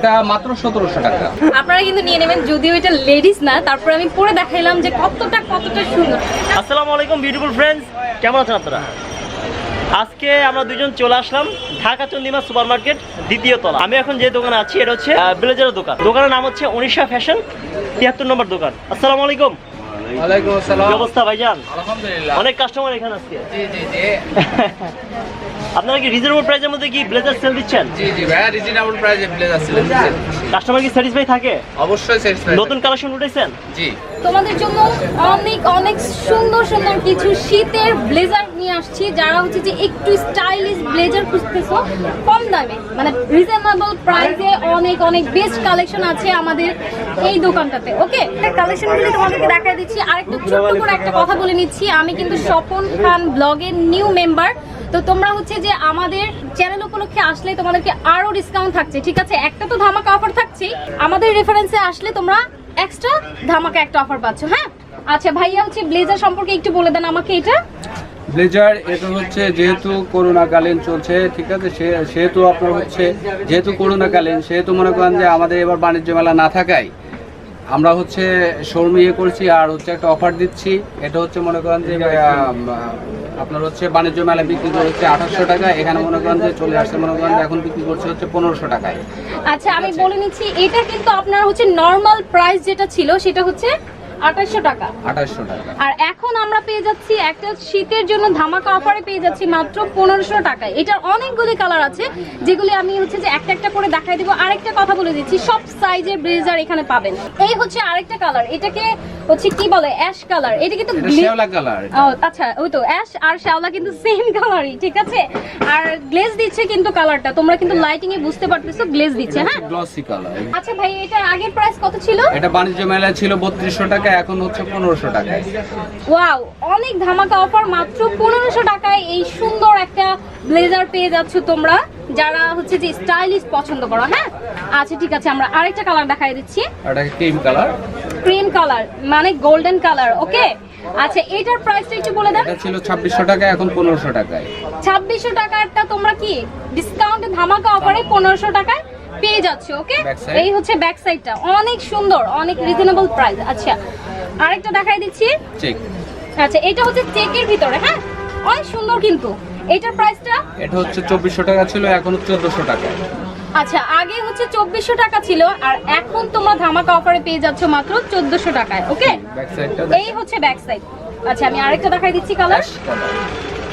এটা মাত্র সতেরোশো টাকা। আপনারা কিন্তু নিয়ে নেবেন যদিও এটা লেডিস না তারপরে আমি পরে দেখাইলাম যে কতটা কতটা সুন্দর। আসসালামু আলাইকুম বিউটিফুল ফ্রেন্ডস কেমন আছেন আপনারা? আজকে আমরা দুজন চলে আসলাম ঢাকা চন্দিমা সুপার মার্কেট দ্বিতীয় তলা। আমি এখন যে দোকানে আছি এটা হচ্ছে ব্লেজারের দোকান। দোকানের নাম হচ্ছে উনিশা ফ্যাশন তিয়াত্তর নম্বর দোকান। আসসালামু আলাইকুম। ওয়ালাইকুম আসসালাম। অবস্থা ভাইজান? আলহামদুলিল্লাহ। অনেক কাস্টমার এখানে আজকে। জি জি জি। আপনারা কি রিজনেবল প্রাইসের মধ্যে কি ব্লেজার সেল দিচ্ছেন? জি জি ভাইয়া রিজনেবল প্রাইসে ব্লেজার ছিল কাস্টমার কি স্যাটিসফাই থাকে? অবশ্যই স্যাটিসফাইড নতুন কালেকশন উঠেছেন জি। তোমাদের জন্য অনেক অনেক সুন্দর সুন্দর কিছু শীতের ব্লেজার নিয়ে আসছি যারা হচ্ছে যে একটু স্টাইলিশ ব্লেজার খুঁজতেছো কম দামে মানে রিজনেবল প্রাইসে অনেক অনেক বেস্ট কালেকশন আছে আমাদের এই দোকানটাতে ওকে কালেকশনগুলি তোমাদেরকে দেখাই দিচ্ছি। আর একটু ছোট্ট করে একটা কথা বলে। নিচ্ছি। আমি কিন্তু স্বপন খান ব্লগের নিউ মেম্বার তো তোমরা হচ্ছে যে আমাদের চ্যানেল উপলক্ষে আসলে তোমাদেরকে আরও ডিসকাউন্ট থাকছে, ঠিক আছে? একটা তো ধামাকা অফার থাকছেই। আমাদের রেফারেন্সে আসলে তোমরা এক্সট্রা ধামাকা একটা অফার পাচ্ছ হ্যাঁ? আচ্ছা ভাইয়া হচ্ছে ব্লেজার সম্পর্কে একটু বলে দেন আমাকে এটা। ব্লেজার এটা হচ্ছে যেহেতু করোনাকালীন চলছে, ঠিক আছে? সে সেহেতু আপনার হচ্ছে, যেহেতু করোনাকালীন, সেহেতু মনে করেন যে আমাদের এবার বাণিজ্য মেলা না থাকায় আমরা হচ্ছে শোরুম ইয়ে করছি আর হচ্ছে একটা অফার দিচ্ছি। এটা হচ্ছে মনে করেন যে আপনার হচ্ছে বাণিজ্য মেলা বিক্রি করে হচ্ছে আঠাশশো টাকা এখানে মনে করেন যে চলে আসছে, মনে করেন এখন বিক্রি করছে হচ্ছে পনেরোশো টাকায়। আচ্ছা আমি বলে নিচ্ছি, এটা কিন্তু আপনার হচ্ছে নর্মাল প্রাইস যেটা ছিল, সেটা হচ্ছে আঠাশশো টাকা। আঠাশশো টাকা। আর এখন আমরা পেয়ে যাচ্ছি একটা শীতের জন্য ধামাকা অফারে পেয়ে যাচ্ছি মাত্র পনেরোশো টাকায়। এটার অনেকগুলি কালার আছে যেগুলি আমি হচ্ছে যে একটা একটা করে দেখাই দেবো। আরেকটা কথা বলে দিচ্ছি সব সাইজের ব্লেজার এখানে পাবেন। এই হচ্ছে আরেকটা কালার এটাকে হচ্ছে কি বলে অ্যাশ কালার। এটা কিন্তু এটা শেওলা কালার ও আচ্ছা ওই তো অ্যাশ আর শ্যাওলা কিন্তু সেম কালারই ঠিক আছে? আর গ্লেজ দিচ্ছে কিন্তু কালারটা তোমরা কিন্তু লাইটিং এ বুঝতে পারতেছো গ্লেজ দিচ্ছে হ্যাঁ? গ্লসি কালার আচ্ছা ভাই এটার আগের প্রাইস কত ছিল? এটা বাণিজ্য মেলায় ছিল বত্রিশশো টাকা এখন হচ্ছে পনেরোশো টাকায়। ওয়াও অনেক ধামাকা অফার মাত্র পনেরোশো টাকায় এই সুন্দর একটা ব্লেজার পেয়ে যাচ্ছ তোমরা যারা হচ্ছে যে স্টাইলিশ পছন্দ করো হ্যাঁ? আচ্ছা ঠিক আছে আমরা আরেকটা কালার দেখাই দিচ্ছি। এটা ক্রিম কালার ক্রিম কালার মানে গোল্ডেন কালার ওকে আচ্ছা এটার প্রাইসটা একটু বলে দেন। এটা ছিল ছাব্বিশশো টাকা এখন পনেরোশো টাকায়। ছাব্বিশশো টাকারটা তোমরা কি ডিসকাউন্টে ধামাকা অফারে পনেরোশো টাকায়? পেয়ে যাচ্ছ ওকে এই হচ্ছে ব্যাক সাইডটা অনেক সুন্দর অনেক রিজনেবল প্রাইস আচ্ছা আরেকটা দেখাই দিচ্ছি। চেক আচ্ছা এটা হচ্ছে চেকের ভিতরে হ্যাঁ? অনেক সুন্দর কিন্তু। এটার প্রাইসটা এটা হচ্ছে চব্বিশশো টাকা ছিল এখন চোদ্দশো টাকা। আচ্ছা আগে হচ্ছে চব্বিশশো টাকা ছিল আর এখন তোমরা ধামাকা অফারে পেয়ে যাচ্ছ মাত্র চোদ্দশো টাকায় ওকে ব্যাক সাইডটা এই হচ্ছে ব্যাক সাইড আচ্ছা আমি আরেকটা দেখাই দিচ্ছি কালার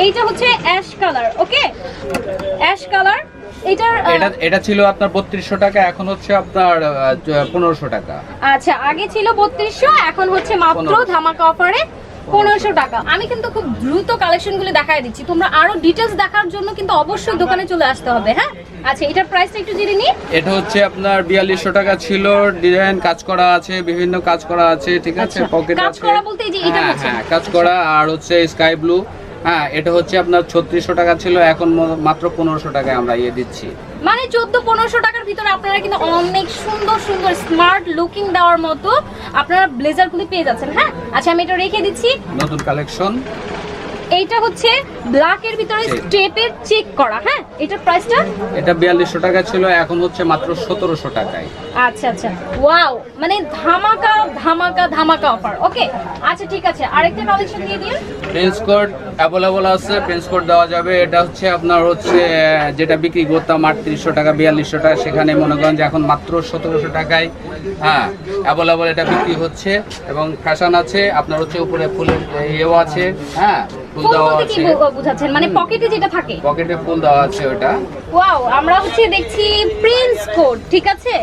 এইটা হচ্ছে ash colour okay ash colour এটার এটা এটা ছিল আপনার বত্রিশশো টাকা এখন হচ্ছে আপনার পনেরোশো টাকা। আচ্ছা আগে ছিল বত্রিশশো এখন হচ্ছে মাত্র ধামাকা অফারে পনেরোশো টাকা। আমি কিন্তু খুব দ্রুত কালেকশনগুলো দেখাই দিচ্ছি। তোমরা আরও ডিটেলস দেখার জন্য কিন্তু অবশ্যই দোকানে চলে আসতে হবে হ্যাঁ? আচ্ছা এটার প্রাইসটা একটু জেনে নিই। এটা হচ্ছে আপনার বিয়াল্লিশশো টাকা ছিল ডিজাইন কাজ করা আছে বিভিন্ন কাজ করা আছে ঠিক আছে? আচ্ছা, পকেট কাজ করা বলতে এই যে এটা হ্যাঁ হ্যাঁ কাজ করা আর হচ্ছে স্কাই ব্লু হ্যাঁ এটা হচ্ছে আপনার ছত্রিশশো টাকা ছিল এখন মাত্র পনেরোশো টাকায় আমরা ইয়ে দিচ্ছি। মানে চোদ্দ পনেরোশো টাকার ভিতরে আপনারা কিন্তু অনেক সুন্দর সুন্দর স্মার্ট লুকিং দেওয়ার মতো আপনারা ব্লেজার গুলি পেয়ে যাচ্ছেন হ্যাঁ? আচ্ছা আমি এটা রেখে দিচ্ছি। নতুন কালেকশন। এইটা হচ্ছে ব্ল্যাক এর ভিতরে. স্টেপের চেক করা হ্যাঁ? এটার প্রাইসটা এটা বিয়াল্লিশশো টাকা ছিল এখন হচ্ছে মাত্র সতেরোশো টাকায়। আচ্ছা আচ্ছা। ওয়াও মানে ধামাকা ধামাকা ধামাকা অফার ওকে আচ্ছা ঠিক আছে। আরেকটা কালেকশন দিয়ে দিন প্রিন্স কোড অ্যাভেলেবল আছে প্রিন্স কোড দেওয়া যাবে। এটা হচ্ছে আপনার হচ্ছে যেটা বিক্রি করতাম আটত্রিশশো টাকা বিয়াল্লিশশো টাকা। সেখানে মনে করেন যে এখন মাত্র সতেরোশো টাকায় হ্যাঁ অ্যাভেলেবল এটা বিক্রি হচ্ছে। এবং ফ্যাশন আছে আপনার হচ্ছে উপরে ফুলের ইয়েও আছে হ্যাঁ। ফুল বলতে কি বুঝাচ্ছেন? মানে পকেটে যেটা থাকে। পকেটে ফুল দেওয়া আছে ওটা। ওয়াও আমরা হচ্ছে দেখছি প্রিন্স কোড ঠিক আছে?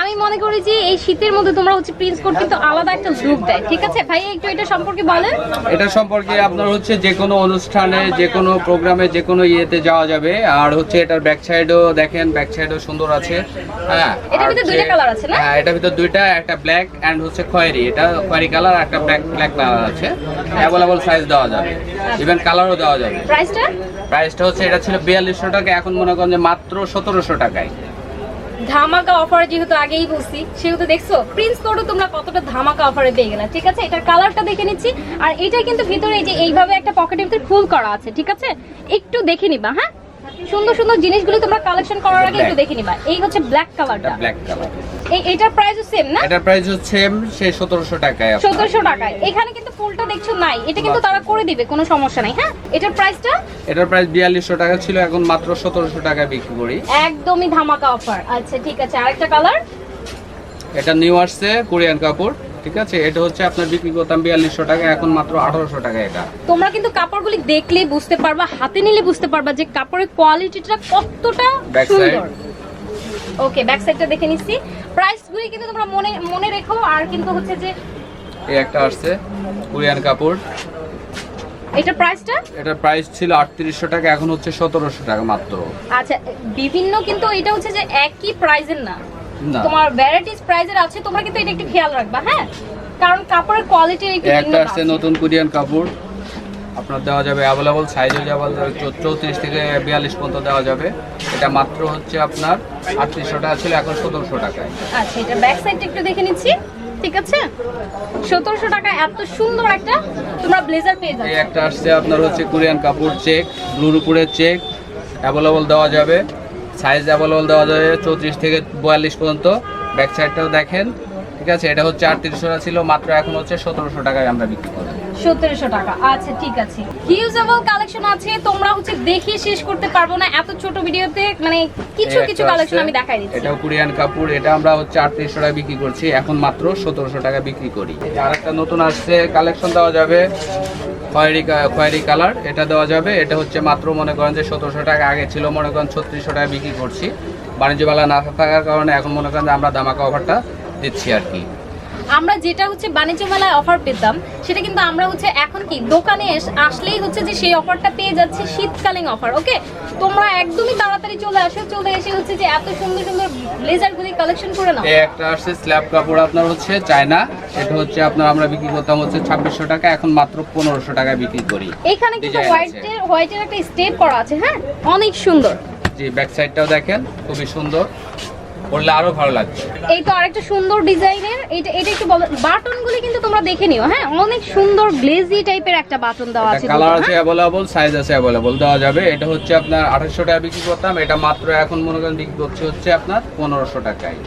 আমি মনে করি যে এই শীতের মধ্যে তোমরা হচ্ছে প্রিন্স কোড কিন্তু আলাদা একটা লুক দেয়। ঠিক আছে? ভাই একটু এটা সম্পর্কে বলেন। এটা সম্পর্কে আপনার হচ্ছে যে কোনো অনুষ্ঠানে যে কোনো প্রোগ্রামে যে কোনো ইয়েতে যাওয়া যাবে। আর হচ্ছে এটার ব্যাক সাইডও দেখেন ব্যাক সাইডও সুন্দর আছে। হ্যাঁ এটার আর ভিতর দুইটা colour আছে না? হ্যাঁ এটার ভিতর দুইটা একটা ব্ল্যাক অ্যান্ড হচ্ছে খয়েরি। এটা খয়েরি কালার একটা ব্ল্যাক ব্ল্যাক কালার আছে। অ্যাভেলেবল সাইজ দেওয়া যাবে। ইভেন কালারও দেওয়া যাবে। প্রাইসটা প্রাইসটা হচ্ছে এটা ছিল বিয়াল্লিশশো টাকা এখন মনে করেন যে মাত্র সতেরোশো টাকায়। ধামাকা অফার যেহেতু আগেই বলছি, সেহেতু দেখছ প্রিন্স কোডও তোমরা কতটা ধামাকা অফারে পেয়ে গেলে। ঠিক আছে? এটার কালারটা দেখে নিচ্ছি। আর এটা কিন্তু ভিতরে এই যে এইভাবে একটা পকেটের ভিতরে ফুল করা আছে, ঠিক আছে? একটু দেখে নিবা হ্যাঁ? সুন্দর সুন্দর জিনিসগুলি তোমরা কালেকশন করার আগে একটু দেখে নিবা। এই হচ্ছে ব্ল্যাক কালারটা ব্ল্যাক কালার এই এটার প্রাইসও সেম না? এটার প্রাইস হচ্ছে সে সতেরোশো টাকায় আপনার। চোদ্দশো টাকায়। এখানে কিন্তু ফুলটা দেখছ নাই। এটা কিন্তু তারা করে দিবে কোনো সমস্যা নাই হ্যাঁ? এটার প্রাইসটা এটার প্রাইস বিয়াল্লিশশো টাকা ছিল এখন মাত্র সতেরোশো টাকায় বিক্রি করি। একদমই ধামাকা অফার আচ্ছা ঠিক আছে আরেকটা কালার এটা নিউ আসছে কোরিয়ান কাপড়। ঠিক আছে? এটা হচ্ছে আপনার বিক্রি করতাম বিয়াল্লিশশো টাকা এখন মাত্র আঠারোশো টাকা এটা। তোমরা কিন্তু কাপড়গুলি দেখলেই বুঝতে পারবা হাতে নিলে বুঝতে পারবা যে কাপড়ের কোয়ালিটিটা কতটা সুন্দর। ওকে ব্যাক সাইডটা দেখে নিচ্ছি। প্রাইস প্রাইসগুলি কিন্তু তোমরা মনে মনে রেখো আর কিন্তু হচ্ছে যে এই একটা আসছে কোরিয়ান কাপড়। এটা প্রাইসটা এটা প্রাইস ছিল আটত্রিশশো টাকা এখন হচ্ছে সতেরোশো টাকা মাত্র। আচ্ছা বিভিন্ন কিন্তু এটা হচ্ছে যে একই প্রাইজের না। তোমার ভ্যারাইটিস প্রাইজের আছে তোমরা কিন্তু এটা একটু খেয়াল রাখবা হ্যাঁ? কারণ কাপড়ের কোয়ালিটি একটু একটা আছে। নতুন কোরিয়ান কাপড়। আপনার দেওয়া যাবে অ্যাভেলেবল সাইজও যাবে চৌত্রিশ থেকে বিয়াল্লিশ পর্যন্ত দেওয়া যাবে। এটা মাত্র হচ্ছে আপনার আটত্রিশশো টাকা ছিল এখন সতেরোশো টাকায়। আচ্ছা এটা ব্যাক সাইডটা একটু দেখে নিচ্ছি ঠিক আছে? সতেরোশো টাকা এত সুন্দর একটা তোমরা ব্লেজার পেয়ে এই যাবে একটা আসছে আপনার হচ্ছে কোরিয়ান কাপড় চেক ব্লুর উপরে চেক অ্যাভেলেবল দেওয়া যাবে। সাইজ অ্যাভেলেবল দেওয়া যাবে চৌত্রিশ থেকে বয়াল্লিশ পর্যন্ত। ব্যাক সাইডটাও দেখেন। ঠিক আছে? এটা হচ্ছে আটত্রিশশো টাকা ছিল মাত্র এখন হচ্ছে সতেরোশো টাকায় আমরা বিক্রি করি। সতেরোশো টাকা। আচ্ছা ঠিক আছে। হিউজেবল কালেকশন আছে তোমরা হচ্ছে শেষ করতে পারব না। এত ছোট ভিডিওতে মানে কিছু কিছু কালেকশন আসছে, আমি দেখাই দিচ্ছি। এটাও কোরিয়ান কাপড় এটা আমরা হচ্ছে আটত্রিশশো টাকা বিক্রি করছি। এখন মাত্র সতেরোশো টাকা বিক্রি করি। আর একটা নতুন আসছে কালেকশন দেওয়া যাবে। খয়েরি খয়েরি কালার, এটা দেওয়া যাবে। এটা হচ্ছে মাত্র মনে করেন যে সতেরোশো টাকা, আগে ছিল মনে করেন ছত্রিশশো টাকা বিক্রি করছি। বাণিজ্য মেলা না থাকার কারণে এখন মনে করেন যে আমরা দামাকা অফারটা দিচ্ছি আর কি। আমরা যেটা হচ্ছে বাণিজ্য মেলায় অফার পেতাম সেটা কিন্তু আমরা হচ্ছে এখন কি দোকানে আসলেই হচ্ছে যে সেই অফারটা পেয়ে যাচ্ছে শীতকালীন অফার ওকে তোমরা একদমই তাড়াতাড়ি চলে আসো চলে এসে হচ্ছে যে এত সুন্দর সুন্দর ব্লেজারগুলি কালেকশন করে নাও। এই একটা আসছে স্ল্যাব কাপড় আপনার হচ্ছে চায়না এটা হচ্ছে আপনার আমরা বিক্রি করতাম হচ্ছে ছাব্বিশশো টাকা এখন মাত্র পনেরোশো টাকা বিক্রি করি। এখানে কিন্তু। হোয়াইটের হোয়াইটের একটা স্টেপ করা আছে হ্যাঁ? অনেক সুন্দর। জি ব্যাক সাইডটাও দেখেন খুবই সুন্দর। পরলে আরও ভালো লাগবে এই তো আরেকটা সুন্দর ডিজাইনের এটা এটা একটু বলো বাটনগুলি কিন্তু তোমরা দেখে নিও হ্যাঁ? অনেক সুন্দর গ্লেজি টাইপের একটা বাটন দেওয়া আছে কালার আছে হ্যাঁ? অ্যাভেলেবল সাইজ আছে অ্যাভেলেবল দেওয়া যাবে। এটা হচ্ছে আপনার আঠাশশো টাকা বিক্রি করতাম। এটা মাত্র এখন মনে করেন বিক্রি করছে হচ্ছে আপনার পনেরোশো টাকায়।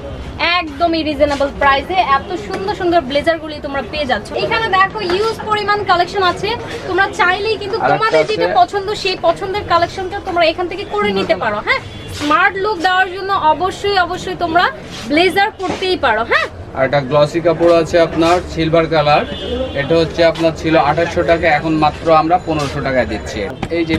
একদমই রিজনেবল প্রাইসে এত সুন্দর সুন্দর ব্লেজারগুলি তোমরা পেয়ে যাচ্ছ। এখানে দেখো ইউজ পরিমাণ কালেকশন আছে। তোমরা চাইলেই কিন্তু তোমাদের যেটা পছন্দ সেই পছন্দের কালেকশনটা তোমরা এখান থেকে করে নিতে পারো হ্যাঁ? স্মার্ট লুক দেওয়ার জন্য অবশ্যই অবশ্যই তোমরা ব্লেজার পরতেই পারো হ্যাঁ? আর একটা গ্লসি কাপড় আছে আপনার সিলভার কালার এটা হচ্ছে আপনার ছিল আঠাশশো টাকা, এখন মাত্র আমরা পনেরোশো টাকায় দিচ্ছি। এই যে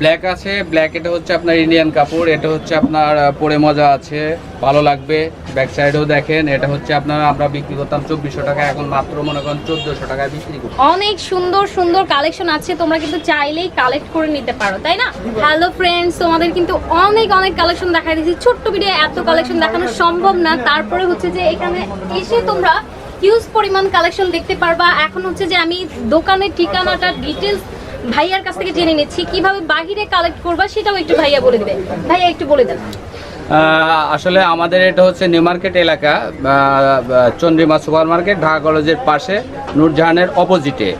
ব্ল্যাক আছে ব্ল্যাক এটা হচ্ছে আপনার ইন্ডিয়ান কাপড়, এটা হচ্ছে আপনার পরে মজা আছে, ভালো লাগবে। ব্যাক সাইডেও দেখেন, এটা হচ্ছে আপনার, আমরা বিক্রি করতাম চব্বিশশো টাকা, এখন মাত্র মনে করেন চোদ্দোশো টাকায় বিক্রি করি অনেক সুন্দর সুন্দর কালেকশন আছে, তোমরা কিন্তু চাইলেই কালেক্ট করে নিতে পারো, তাই না? হ্যালো ফ্রেন্ডস তোমাদের কিন্তু অনেক অনেক কালেকশন দেখাই দিচ্ছি ছোট্ট ভিডিও এত কালেকশন দেখানো সম্ভব না, তারপরে হচ্ছে যে এখানে এসে তোমরা হিউজ পরিমাণ কালেকশন দেখতে পারবা। এখন হচ্ছে যে আমি দোকানের ঠিকানাটা ডিটেলস ভাইয়ার কাছ থেকে জেনে নিচ্ছি। কীভাবে বাহিরে কালেক্ট করবা সেটাও একটু ভাইয়া বলে দিবে। ভাইয়া একটু বলে দেন। আসলে আমাদের এটা হচ্ছে নিউ মার্কেট এলাকা চন্দ্রিমা সুপার মার্কেট ঢাকা কলেজের পাশে, নূরজাহানের অপোজিটে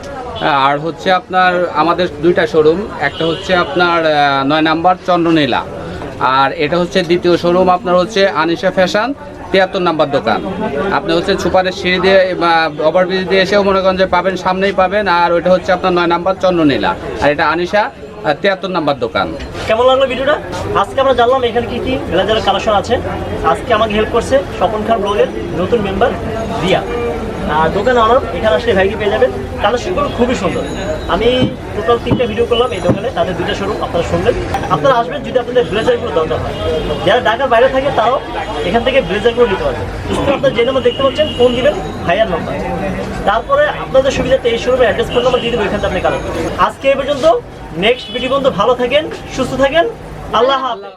আর হচ্ছে আপনার, আমাদের দুইটা শোরুম একটা হচ্ছে আপনার নয় নাম্বার চন্দ্রনীলা। আর এটা হচ্ছে দ্বিতীয় শোরুম আপনার হচ্ছে আনিশা ফ্যাশন তিয়াত্তর নাম্বার দোকান। আপনি হচ্ছে সুপারের সিঁড়ি দিয়ে বা ওভারব্রিজ দিয়ে এসেও মনে করেন যে পাবেন, সামনেই পাবেন, আর ওইটা হচ্ছে আপনার নয় নাম্বার চন্দ্রনীলা। আর এটা আনিশা তিয়াত্তর নাম্বার দোকান। কেমন লাগল ভিডিওটা? আজকে আমরা জানলাম এখানে কি কি ব্লেজারের কালেকশন আছে। আজকে আমাকে হেল্প করছে স্বপন খান ব্লগের নতুন মেম্বার রিয়া। দোকানে অনার, এখানে আসলে ভাইকে পেয়ে যাবেন। কালেকশনগুলো খুবই সুন্দর। আমি টোটাল তিনটা ভিডিও করলাম এই দোকানে, তাদের দুইটা শোরুম আপনারা শুনলেন। আপনারা আসবেন যদি আপনাদের ব্লেজারগুলো দরকার হয়। যারা ঢাকার বাইরে থাকে, তারাও এখান থেকে ব্লেজারগুলো নিতে পারবেন। আপনারা যে নম্বর দেখতে পাচ্ছেন ফোন দিবেন, ভাইয়ার নম্বর তারপরে আপনাদের সুবিধাতে এই শোরুমে অ্যাড্রেস ফোন নম্বর দিয়ে দেবো, এখান থেকে আপনি কালেক্ট আজকে এই পর্যন্ত নেক্সট ভিডিও পর্যন্ত ভালো থাকেন, সুস্থ থাকেন, আল্লাহ হাফেজ।